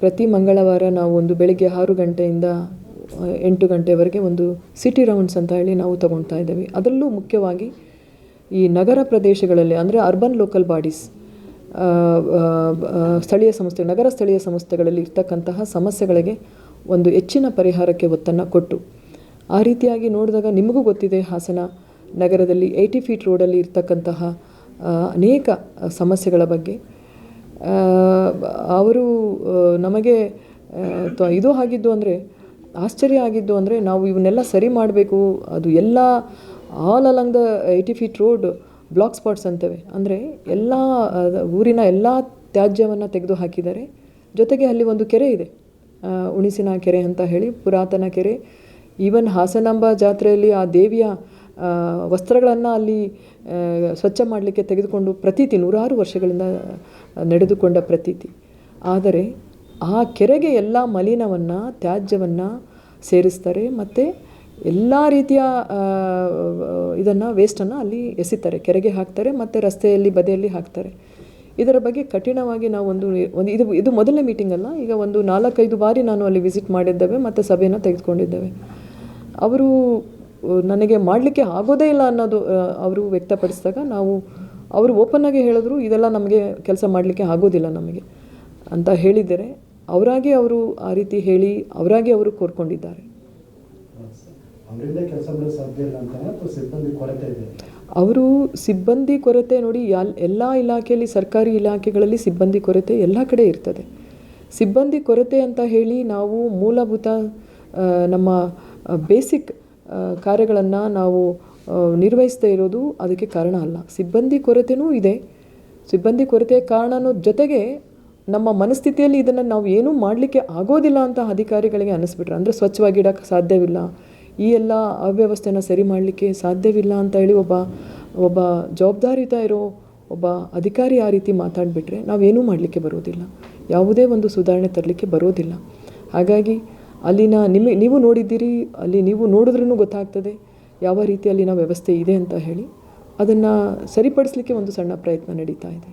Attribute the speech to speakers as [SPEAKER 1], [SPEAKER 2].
[SPEAKER 1] ಪ್ರತಿ ಮಂಗಳವಾರ ನಾವು ಒಂದು ಬೆಳಿಗ್ಗೆ ಆರು ಗಂಟೆಯಿಂದ ಎಂಟು ಗಂಟೆವರೆಗೆ ಒಂದು ಸಿಟಿ ರೌಂಡ್ಸ್ ಅಂತ ಹೇಳಿ ನಾವು ತಗೊಳ್ತಾ ಇದ್ದೇವೆ. ಅದರಲ್ಲೂ ಮುಖ್ಯವಾಗಿ ಈ ನಗರ ಪ್ರದೇಶಗಳಲ್ಲಿ, ಅಂದರೆ ಅರ್ಬನ್ ಲೋಕಲ್ ಬಾಡೀಸ್ ಸ್ಥಳೀಯ ಸಂಸ್ಥೆ, ನಗರ ಸ್ಥಳೀಯ ಸಂಸ್ಥೆಗಳಲ್ಲಿ ಇರ್ತಕ್ಕಂತಹ ಸಮಸ್ಯೆಗಳಿಗೆ ಒಂದು ಹೆಚ್ಚಿನ ಪರಿಹಾರಕ್ಕೆ ಒತ್ತನ್ನು ಕೊಟ್ಟು, ಆ ರೀತಿಯಾಗಿ ನೋಡಿದಾಗ ನಿಮಗೂ ಗೊತ್ತಿದೆ, ಹಾಸನ ನಗರದಲ್ಲಿ ಏಯ್ಟಿ ಫೀಟ್ ರೋಡಲ್ಲಿ ಇರ್ತಕ್ಕಂತಹ ಅನೇಕ ಸಮಸ್ಯೆಗಳ ಬಗ್ಗೆ. ಅವರು ನಮಗೆ ಇದು ಆಗಿದ್ದು ಅಂದರೆ, ಆಶ್ಚರ್ಯ ಆಗಿದ್ದು ಅಂದರೆ, ನಾವು ಇವನ್ನೆಲ್ಲ ಸರಿ ಮಾಡಬೇಕು, ಅದು ಎಲ್ಲ all along the eighty feet road black spots ಅಂತೇವೆ. ಅಂದರೆ ಎಲ್ಲ ಊರಿನ ಎಲ್ಲ ತ್ಯಾಜ್ಯವನ್ನು ತೆಗೆದು ಹಾಕಿದ್ದಾರೆ. ಜೊತೆಗೆ ಅಲ್ಲಿ ಒಂದು ಕೆರೆ ಇದೆ. ಉಣಿಸಿನ ಕೆರೆ ಅಂತ ಹೇಳಿ, ಪುರಾತನ ಕೆರೆ. ಈವನ್ ಹಾಸನಾಂಬ ಜಾತ್ರೆಯಲ್ಲಿ ಆ ದೇವಿಯ ವಸ್ತ್ರಗಳನ್ನು ಅಲ್ಲಿ ಸ್ವಚ್ಛ ಮಾಡಲಿಕ್ಕೆ ತೆಗೆದುಕೊಂಡು ಪ್ರತೀತಿ, ನೂರಾರು ವರ್ಷಗಳಿಂದ ನಡೆದುಕೊಂಡ ಪ್ರತೀತಿ. ಆದರೆ ಆ ಕೆರೆಗೆ ಎಲ್ಲ ಮಲಿನವನ್ನು, ತ್ಯಾಜ್ಯವನ್ನು ಸೇರಿಸ್ತಾರೆ ಮತ್ತು ಎಲ್ಲ ರೀತಿಯ ಇದನ್ನು ವೇಸ್ಟನ್ನು ಅಲ್ಲಿ ಎಸಿತಾರೆ. ಕೆರೆಗೆ ಹಾಕ್ತಾರೆ ಮತ್ತು ರಸ್ತೆಯಲ್ಲಿ, ಬದಿಯಲ್ಲಿ ಹಾಕ್ತಾರೆ. ಇದರ ಬಗ್ಗೆ ಕಠಿಣವಾಗಿ ನಾವು ಒಂದು ಒಂದು, ಇದು ಇದು ಮೊದಲನೇ ಮೀಟಿಂಗ್ ಅಲ್ಲ, ಈಗ ಒಂದು ನಾಲ್ಕೈದು ಬಾರಿ ನಾನು ಅಲ್ಲಿ ವಿಸಿಟ್ ಮಾಡಿದ್ದೇವೆ ಮತ್ತು ಸಭೆಯನ್ನು ತೆಗೆದುಕೊಂಡಿದ್ದೇವೆ. ಅವರು ನನಗೆ ಮಾಡಲಿಕ್ಕೆ ಆಗೋದೇ ಇಲ್ಲ ಅನ್ನೋದು ಅವರು ವ್ಯಕ್ತಪಡಿಸಿದಾಗ ನಾವು, ಅವರು ಓಪನ್ನಾಗಿ ಹೇಳಿದ್ರು, ಇದೆಲ್ಲ ನಮಗೆ ಕೆಲಸ ಮಾಡಲಿಕ್ಕೆ ಆಗೋದಿಲ್ಲ ನಮಗೆ ಅಂತ ಹೇಳಿದರೆ ಅವರಾಗಿ ಅವರು ಆ ರೀತಿ ಹೇಳಿ, ಅವರಾಗಿ ಅವರು ಕೋರ್ಕೊಂಡಿದ್ದಾರೆ. ಅವರು ಸಿಬ್ಬಂದಿ ಕೊರತೆ ನೋಡಿ ಎಲ್ ಎಲ್ಲ ಇಲಾಖೆಯಲ್ಲಿ, ಸರ್ಕಾರಿ ಇಲಾಖೆಗಳಲ್ಲಿ ಸಿಬ್ಬಂದಿ ಕೊರತೆ ಎಲ್ಲ ಕಡೆ ಇರ್ತದೆ. ಸಿಬ್ಬಂದಿ ಕೊರತೆ ಅಂತ ಹೇಳಿ ನಾವು ಮೂಲಭೂತ ನಮ್ಮ ಬೇಸಿಕ್ ಕಾರ್ಯಗಳನ್ನು ನಾವು ನಿರ್ವಹಿಸ್ತಾ ಇರೋದು ಅದಕ್ಕೆ ಕಾರಣ ಅಲ್ಲ. ಸಿಬ್ಬಂದಿ ಕೊರತೆನೂ ಇದೆ. ಸಿಬ್ಬಂದಿ ಕೊರತೆ ಕಾರಣ ಅನ್ನೋದ್ ಜೊತೆಗೆ ನಮ್ಮ ಮನಸ್ಥಿತಿಯಲ್ಲಿ ಇದನ್ನು ನಾವು ಏನೂ ಮಾಡಲಿಕ್ಕೆ ಆಗೋದಿಲ್ಲ ಅಂತ ಅಧಿಕಾರಿಗಳಿಗೆ ಅನ್ನಿಸ್ಬಿಟ್ರೆ, ಅಂದರೆ ಸ್ವಚ್ಛವಾಗಿಡೋಕ್ಕೆ ಸಾಧ್ಯವಿಲ್ಲ. ಈ ಎಲ್ಲ ಅವ್ಯವಸ್ಥೆನ ಸರಿ ಮಾಡಲಿಕ್ಕೆ ಸಾಧ್ಯವಿಲ್ಲ ಅಂತ ಹೇಳಿ ಒಬ್ಬ ಒಬ್ಬ ಜವಾಬ್ದಾರಿಯುತ ಇರೋ ಒಬ್ಬ ಅಧಿಕಾರಿ ಆ ರೀತಿ ಮಾತಾಡಿಬಿಟ್ರೆ ನಾವೇನೂ ಮಾಡಲಿಕ್ಕೆ ಬರೋದಿಲ್ಲ. ಯಾವುದೇ ಒಂದು ಸುಧಾರಣೆ ತರಲಿಕ್ಕೆ ಬರೋದಿಲ್ಲ. ಹಾಗಾಗಿ ಅಲ್ಲಿನ ನಿಮಗೆ ನೀವು ನೋಡಿದ್ದೀರಿ, ಅಲ್ಲಿ ನೀವು ನೋಡಿದ್ರೂ ಗೊತ್ತಾಗ್ತದೆ, ಯಾವ ರೀತಿ ಅಲ್ಲಿನ ವ್ಯವಸ್ಥೆ ಇದೆ ಅಂತ ಹೇಳಿ. ಅದನ್ನು ಸರಿಪಡಿಸಲಿಕ್ಕೆ ಒಂದು ಸಣ್ಣ ಪ್ರಯತ್ನ ನಡೀತಾ ಇದೆ.